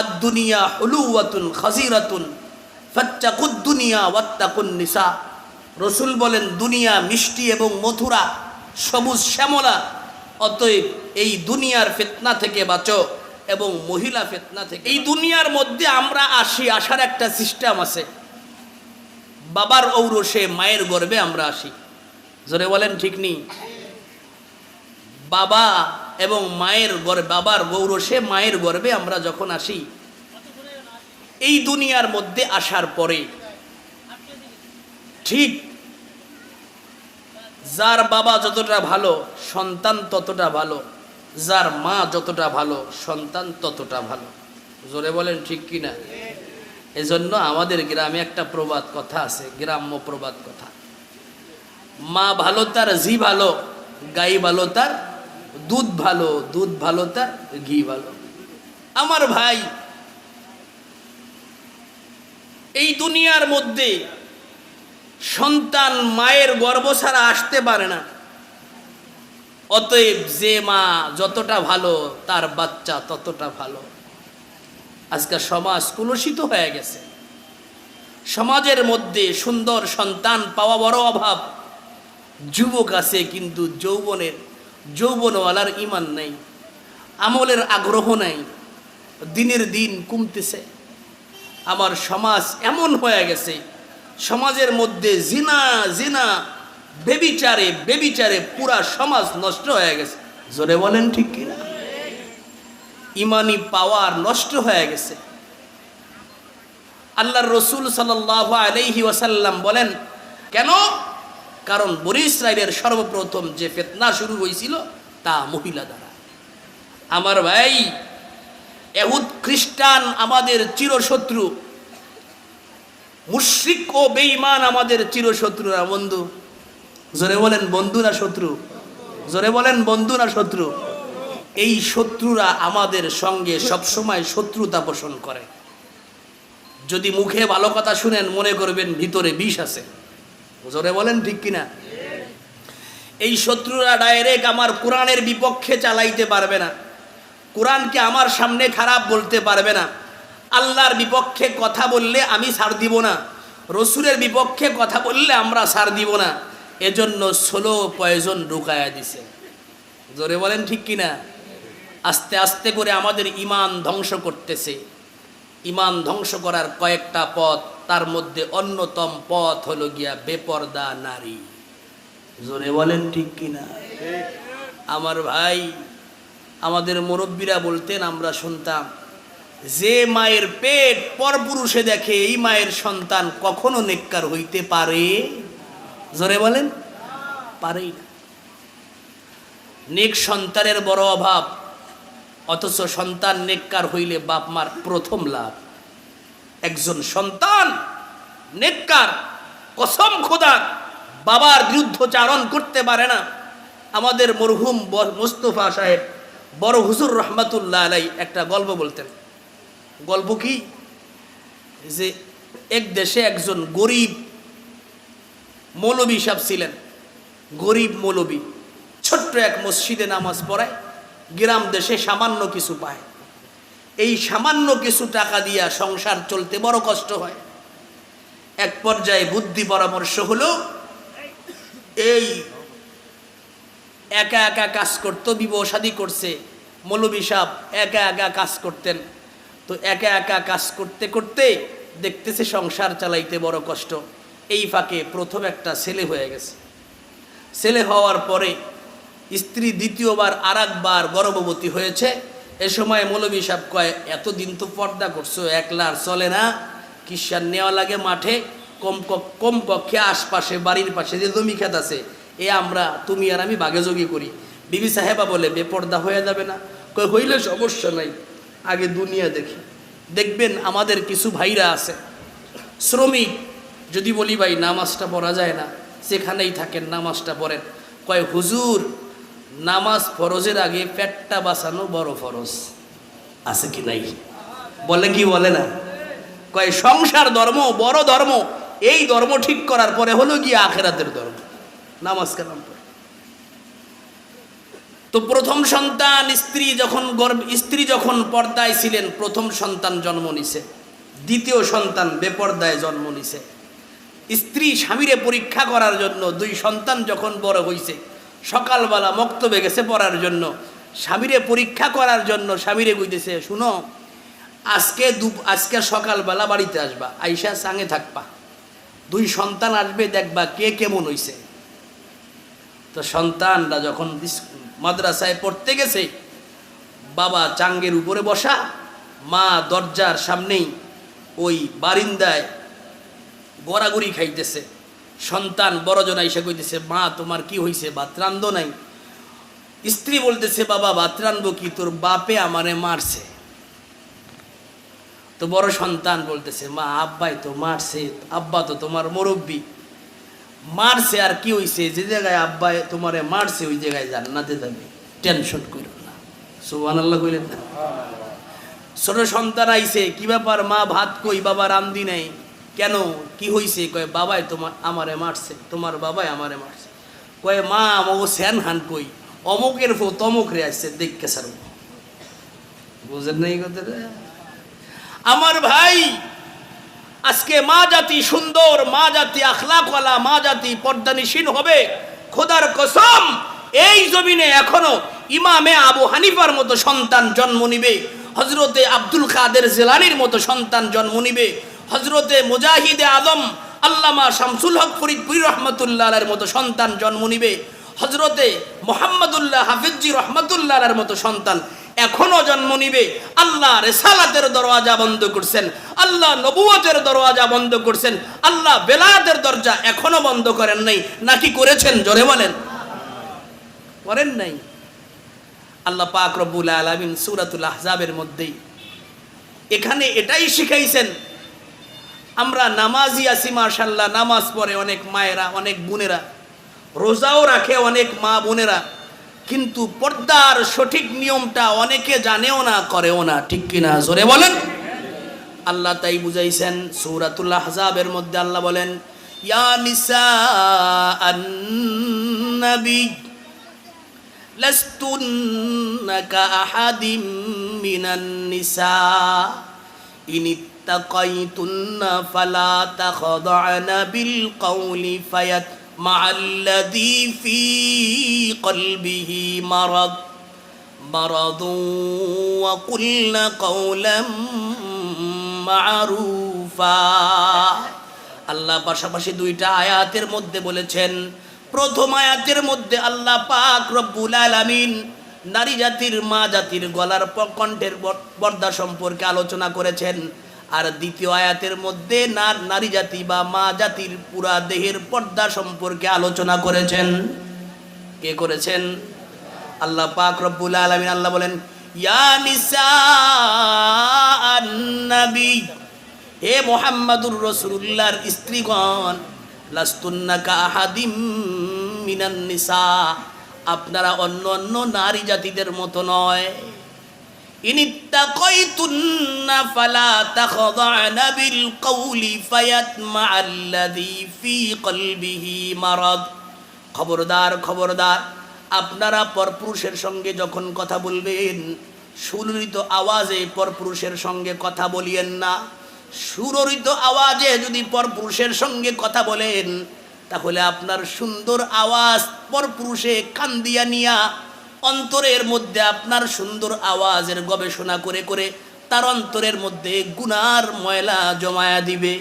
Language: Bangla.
আদুনিয়া হলুয়াতুন খাজিরাতুন ফাত্তাকুদ্দুনিয়া ওয়াত্তাকুন নিসা রসুল বলেন দুনিয়া মিষ্টি এবং মথুরা সবুজ শ্যামলা অতএব এই দুনিয়ার ফেতনা থেকে বাঁচো এবং মহিলা ফেতনা থেকে এই দুনিয়ার মধ্যে আমরা আসি আসার একটা সিস্টেম আছে। বাবার ঔরসে মায়ের গর্বে আমরা আসি। জোরে বলেন ঠিক নেই? বাবা এবং মায়ের গর্বে বাবার গৌরসে মায়ের গর্বে আমরা যখন আসি, এই দুনিয়ার মধ্যে আসার পরে, ঠিক যার বাবা যতটা ভালো, সন্তান ততটা ভালো, যার মা যতটা ভালো, সন্তান ততটা ভালো। জোরে বলেন ঠিক কি না? এজন্য আমাদের গ্রামে একটা প্রবাদ কথা আছে, গ্রাম্য প্রবাদ কথা। মা ভালো তার জি ভালো, গাই ভালো তার দুধ ভালো দুধ ভালো তার ঘি ভালো। আমার ভাই, এই দুনিয়ার মধ্যে সন্তান মায়ের গর্ভ ছাড়া আসতে পারে না। অতএব যে মা যতটা ভালো, তার বাচ্চা ততটা ভালো। আজকে সমাজ কুলসিত হয়ে গেছে। সমাজের মধ্যে সুন্দর সন্তান পাওয়া বড় অভাব। যুবক আছে কিন্তু যৌবনের যৌবনওয়ালার ইমান নেই, আমলের আগ্রহ নাই, দিনের দিন কমতেছে। আমার সমাজ এমন হয়ে গেছে, সমাজের মধ্যে জিনা জিনা, বেবিচারে বেবিচারে পুরা সমাজ নষ্ট হয়ে গেছে। জোরে বলেন ঠিক কিনা? ইমানি পাওয়ার নষ্ট হয়ে গেছে। আল্লাহর রসুল সাল্লাহ আলাইহি ওয়াসাল্লাম বলেন, কেন? কারণ বনি ইসরায়েলের সর্বপ্রথম যে ফেতনা শুরু হয়েছিল তা মহিলা দ্বারা। আমার ভাই, এহুদ খ্রিস্টান আমাদের চিরশত্রু। মুশ্রিক ও বেঈমান আমাদের চিরশত্রু না বন্ধু? জোরে বলেন, বন্ধু না শত্রু? জোরে বলেন, বন্ধু না শত্রু? এই শত্রুরা আমাদের সঙ্গে সবসময় শত্রুতা পোষণ করে। যদি মুখে ভালো কথা শুনেন, মনে করবেন ভিতরে বিষ আছে। জোরে বলেন ঠিক কিনা? এই শত্রুরা ডাইরেক্ট আমার কোরআনের বিপক্ষে চালাইতে পারবে না। কোরআনকে আমার সামনে খারাপ বলতে পারবে না। আল্লাহর বিপক্ষে কথা বললে আমি ছাড় দিব না। রসুলের বিপক্ষে কথা বললে আমরা ছাড় দিব না। এজন্য ষোলো পয়জন ঢুকায়া দিছে। জোরে বলেন ঠিক কিনা? আস্তে আস্তে করে আমাদের ইমান ধ্বংস করতেছে। ইমান ধ্বংস করার কয়েকটা পথ তার মধ্যে অন্যতম পথ হলো গিয়া বেপর্দা নারী। জোরে বলেন ঠিক কিনা? আমার ভাই, আমাদের মুরব্বীরা বলতেন, আমরা শুনতাম, যে মায়ের পেট পরপুরুষে দেখে, এই মায়ের সন্তান কখনো নেককার হইতে পারে? জোরে বলেন, পারেই না। নেক সন্তানের বড় অভাব, অথচ সন্তান নেককার হইলে বাপ মার প্রথম লাভ। একজন সন্তান, নেককার, কসম খোদা বাবার বিরুদ্ধচারণ করতে পারে না। আমাদের মরহুম মুস্তফা সাহেব বড় হুজুর রহমাতুল্লাহ আলাই একটা গল্প বলতেন। গল্প কি? যে এক দেশে একজন গরিব মৌলবী সাহেব ছিলেন। গরিব মৌলবী, ছোট্ট এক মসজিদে নামাজ পড়ায়, গ্রাম দেশে সামান্য কিছু পায়। এই সামান্য কিছু টাকা দিয়া সংসার চলতে বড় কষ্ট হয়। এক পর্যায়ে বুদ্ধি পরামর্শ হলো, এই একা একা কাজ করতো, বিবাহ শাদী করছে, মৌলবী সাহেব একা একা কাজ করতেন। তো একা একা কাজ করতে করতে দেখতেছে সংসার চালাইতে বড় কষ্ট। এই ফাঁকে প্রথম একটা ছেলে হয়ে গেছে। ছেলে হওয়ার পরে স্ত্রী দ্বিতীয়বার আর একবার গর্ভবতী হয়েছে। এ সময় মৌলবী সাহেব কয়, এতদিন তো পর্দা করছ, একলা আর চলে না। কিসার নেওয়া লাগে মাঠে? কম ক- কম পক্ষে আশপাশে, বাড়ির পাশে যে জমি খেত আছে, এ আমরা, তুমি আর আমি বাগেযোগী করি। বিবি সাহেবা বলে বেপর্দা হয়ে যাবে না। কয়, হইলে সমস্যা নাই, আগে দুনিয়া দেখি। দেখবেন আমাদের কিছু ভাইরা আছে, শ্রমিক, যদি বলি ভাই, নামাজটা পড়া যায় না, সেখানেই থাকেন, নামাজটা পড়েন। কয়, হুজুর নামাজ ফরজের আগে পেটটা বাঁচানো বড় ফরজ। আছে কি নাই? বলে কি বলে না? কয়, সংসার ধর্ম, বড় ধর্ম, এই ধর্ম ঠিক করার পরে হলো গিয়ে আখেরাতের ধর্ম। নামাজ কালাম তো প্রথম সন্তান, স্ত্রী যখন গর্ভ স্ত্রী যখন পর্দায় ছিলেন, প্রথম সন্তান জন্ম নিছে। দ্বিতীয় সন্তান বেপর্দায় জন্ম নিছে। স্ত্রী স্বামীরে পরীক্ষা করার জন্য দুই সন্তান যখন বড় হইছে সকালবেলা মক্তবে গেছে পড়ার জন্য। স্বামীরে পরীক্ষা করার জন্য স্বামীরে কইতেছে, শুনো, আজকে দু আজকে সকালবেলা বাড়িতে আসবা, আইসা সাঙে থাকবা। দুই সন্তান আসবে, দেখবা কে কেমন হইছে। তো সন্তানরা যখন মাদ্রাসায় পড়তে গেছে, বাবা চাঙ্গের উপরে বসা, মা দরজার সামনেই ওই বারিন্দায় গড়াগড়ি খাইতেছে। সন্তান বড়জন এসে কইতেছে মা তোমার কি হইছে? ভাত রান্ধো নাই। স্ত্রী বলতেছে বাবা ভাত রান্ধবো কি? তোর বাপে আমারে মারছে। তো বড় সন্তান বলতেছে মা আব্বাই তো মারছে আব্বা তো তোমার মুরব্বী। মারছে আর কি হইছে? যে জায়গায় আব্বাই তোমারে মারছে ওই জায়গায় জান্নাতে যাবে। টেনশন করো না। সুবহান আল্লাহ কইলেন না? ছোট সন্তান আইছে কি ব্যাপার মা ভাত কই? বাবা রান্দি নাই। কেন, কি হইছে? কয়, বাবাই তোমার আমারে মারছে। তোমার বাবাই আমারে মারছে। কয়, মা আমাকে স্যান হান কই? অমুকের ফো, তমুক রে আসছে দেখকে সার। বুঝেন নাই কথাটা? আমার ভাই, আজকে মা জাতি সুন্দর, মা জাতি আখলাকওয়ালা, মা জাতি পর্দানিসীন হবে। খোদার কসম, এই জমিনে এখনও ইমামে আবু হানিফার মতো সন্তান জন্ম নিবে। হজরতে আব্দুল কাদের জেলানির মতো সন্তান জন্ম নিবে। হজরতে মুজাহিদে আদম আল্লামা শামসুল হক ফরিদপুরি রহমতুল্লাহের মতো সন্তান জন্ম নিবে। হজরতে মোহাম্মদুল্লাহ হাফিজি রহমতুল্লাহের মতো সন্তান এখনও জন্ম নিবে। আল্লাহ রেসালাতের দরওয়াজা বন্ধ করছেন। আল্লাহ নবুয়তের দরওয়াজা বন্ধ করছেন। আল্লাহ বেলায়াতের দরজা এখনও বন্ধ করেন নাই। নাকি করেছেন? জোরে বলেন। করেন নাই। আল্লাহ পাক রব্বুল আলামিন সূরাতুল আহজাবের মধ্যেই এখানে এটাই শিখাইছেন আমরা নামাজি আছি মাশাল্লাহ নামাজ পড়ে অনেক মায়েরা অনেক বোনেরা রোজাও রাখে অনেক মা বোনেরা কিন্তু পর্দার সঠিক নিয়মটা অনেকে জানেও না করেও না ঠিক কিনা জোরে বলেন আল্লাহ তাই বুঝাইছেন সূরাতুল আহজাবের মধ্যে আল্লাহ বলেন ইয়া নিসা আন-নবী لستن كأحد من النساء إن اتقيتن فلا تخضعن بالقول فيطمع الذي في قلبه مرض مرض وقلن قولا معروفا আল্লাহ পাশাপাশি দুইটা আয়াতের মধ্যে বলেছেন প্রথম আয়াতের মধ্যে আল্লাহ পাক রব্বুল আলামিন নারী জাতির মা জাতির গলার প- কণ্ঠের ব- পর্দা সম্পর্কে আলোচনা করেছেন আর দ্বিতীয় আয়াতের মধ্যে নার জাতি বা মা জাতির পুরা দেহের পর্দা সম্পর্কে আলোচনা করেছেন। কে করেছেন? আল্লাহ পাক রব্বুল আলামিন। আল্লাহ বলেন হে মোহাম্মদুর রসুল্লাহর স্ত্রীগণ মিনান নিসা। আপনারা অন্য অন্য নারী জাতিদের মতো নয়। ইনিত্তাকাইতুন্না ফালা তাখদা'না বিল কওলি ফায়াতমা আল্লাযী ফী কলবিহি মারাদ। খবরদার খবরদার, আপনারা পরপুরুষের সঙ্গে যখন কথা বলবেন সুললিত আওয়াজে পরপুরুষের সঙ্গে কথা বলিয়েন না। সুররিত আওয়াজে যদি পরপুরুষের সঙ্গে কথা বলেন, তাহলে আপনার সুন্দর আওয়াজ পরপুরুষে কান দিয়া নিয়া অন্তরের মধ্যে আপনার সুন্দর আওয়াজের গবেষণা করে করে তার অন্তরের মধ্যে গুনার ময়লা জমায়া দিবে।